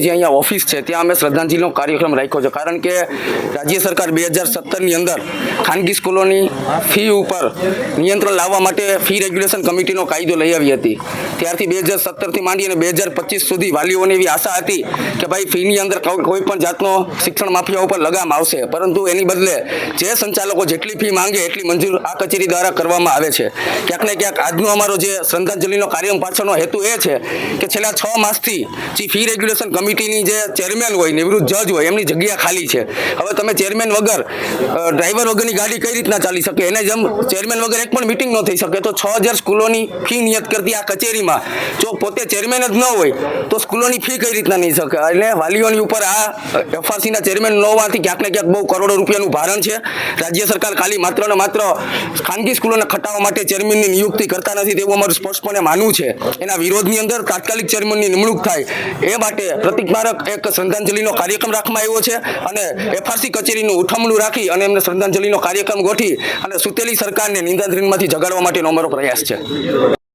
જે અહીંયા ઓફિસ છે, ત્યાં અમે શ્રદ્ધાંજલિનો કાર્યક્રમ રાખ્યો છે. કારણ કે રાજ્ય સરકાર બે હજાર સત્તરની અંદર ખાનગી સ્કૂલોની ફી ઉપર નિયંત્રણ લાવવા માટે ફી રેગ્યુલેશન કમિટીનો કાયદો લઈ આવી હતી. ત્યારથી બે હજાર સત્તરથી માંડી અને બે હજાર પચીસ સુધી વાલીઓને એવી આશા હતી કે ભાઈ ફીની અંદર કોઈ પણ જાતનો શિક્ષણ માફિયા ઉપર લગામ આવશે. પરંતુ એની બદલે જે સંચાલકો જેટલી ફી માંગે એટલી મંજૂર આ કચેરી દ્વારા કરવામાં આવે છે. ક્યાંક ને ક્યાંક આજનો અમારો જે શ્રદ્ધાંજલિનો કાર્યક્રમ પાછળનો હેતુ એ છે કે છેલ્લા છ માસથી જે ફી રેગ્યુલેશન કમિટીની જે ચેરમેન હોય નિવૃત્ત જજ હોય, એમની જગ્યા ખાલી છે. હવે તમે ચેરમેન વગર ડ્રાઈવર વગરની ગાડી કઈ રીતના ચાલી શકે? એને જેમ ચેરમેન વગર એક પણ મિટિંગ ન થઈ શકે, તો છ હજાર સ્કૂલોની ફી નિયત કરતી આ કચેરીમાં. જો પોતે ચેરમેન જ ન હોય, તો સ્કૂલોની ફી કઈ રીતના નહીં શકે? એટલે વાલીઓની ઉપર આ એફઆરસીના ચેરમેન ન હોવાથી ક્યાંક ને ક્યાંક બહુ કરોડો રૂપિયાનું ભારણ છે. રાજ્ય સરકાર ખાલી માત્ર ને માત્ર ખાનગી સ્કૂલોને ખટાવવા માટે ચેરમેનની નિયુક્તિ કરતા નથી, તેવું અમારું સ્પષ્ટપણે માનવું છે. એના વિરોધની અંદર તાત્કાલિક ચેરમેનની નિમણૂક થાય. એ માટે પ્રતિકમારક એક શ્રદ્ધાંજલિનો કાર્યક્રમ રાખવામાં આવ્યો છે અને એફઆરસી કચેરીનું ઉઠમણું રાખી અને એમને શ્રદ્ધાંજલિનો કાર્યક્રમ ગોઠવી અને સુતેલી સરકારને નિંદાધીનમાંથી જગાડવા માટેનો અમારો પ્રયાસ છે.